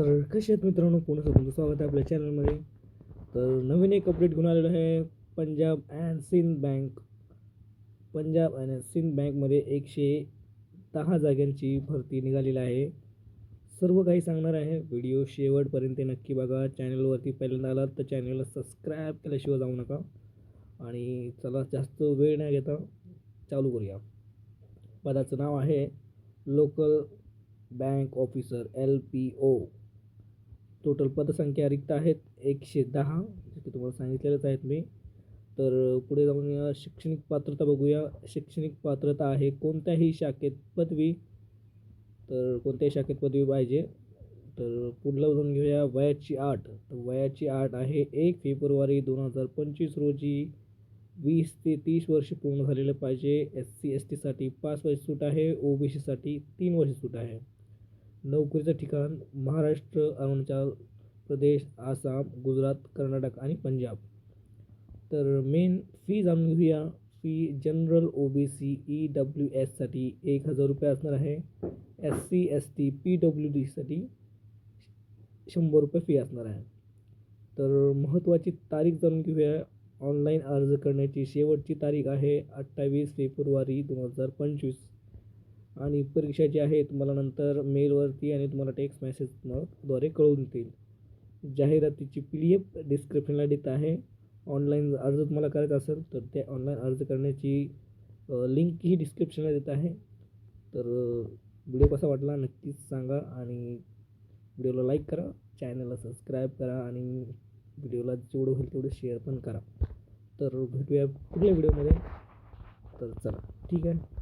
तर कसे आहेत मित्रांनो? पुन्हा तुमचं स्वागत आहे आपल्या चॅनलमध्ये तर नवीन एक अपडेट घेऊन आलेलं आहे. पंजाब अँड सिंध बँक पंजाब आणि सिंध बँकमध्ये एकशे दहा जागांची भरती निघालेली आहे. सर्व काही सांगणार आहे. व्हिडिओ शेवटपर्यंत नक्की बघा. चॅनलवरती पहिल्यांदा आलात तर चॅनलला सबस्क्राईब केल्याशिवाय जाऊ नका. आणि चला जास्त वेळ नाही घेता चालू करूया. पदाचं नाव आहे local bank officer L P O total पदसंख्या रिक्त आहेत एकशे दहा ते तुम्हाला सांगितलेलंच आहेत मी. तर पुढे जाऊन या शैक्षणिक पात्रता बघूया. शैक्षणिक पात्रता आहे कोणत्याही शाखेत पदवी. तर कोणत्याही शाखेत पदवी पाहिजे. तर पुढलं जाऊन घेऊया वयाची आठ. तर वयाची आठ आहे एक फेब्रुवारी दोन हजार पंचवीस रोजी. वीस ते तीस वर्ष पूर्ण झालेलं पाहिजे. एस सी एस टीसाठी पाच वर्ष सूट आहे. ओ बी सीसाठी तीन वर्ष सूट आहे. नोकरीचं ठिकाण महाराष्ट्र अरुणाचल प्रदेश आसाम गुजरात कर्नाटक आणि पंजाब. तर मेन फी जाणून घेऊया. Fee general O B C E W एससाठी एक हजार रुपये असणार आहे. S C S T P W डीसाठी शंभर रुपये फी असणार आहे. तर महत्त्वाची तारीख जाणून घेऊया. ऑनलाईन अर्ज करण्याची शेवटची तारीख आहे अठ्ठावीस फेब्रुवारी दोन हजार पंचवीस. आणि परीक्षा जी आहे तुम्हाला नंतर मेलवरती आणि तुम्हाला टेक्स्ट मेसेजद्वारे कळवून देईल जाहिरातीची पी डी एफ डिस्क्रिप्शनला देत आहे. ऑनलाईन अर्ज तुम्हाला करायचा असेल तर ते ऑनलाईन अर्ज करण्याची लिंकही डिस्क्रिप्शनला देत आहे. तर व्हिडिओ कसा वाटला नक्कीच सांगा आणि व्हिडिओला लाईक करा चॅनलला सबस्क्राईब करा आणि व्हिडिओला जेवढं होईल तेवढं शेअर पण करा. तर भेटूया पुढल्या व्हिडिओमध्ये तर चला ठीक आहे?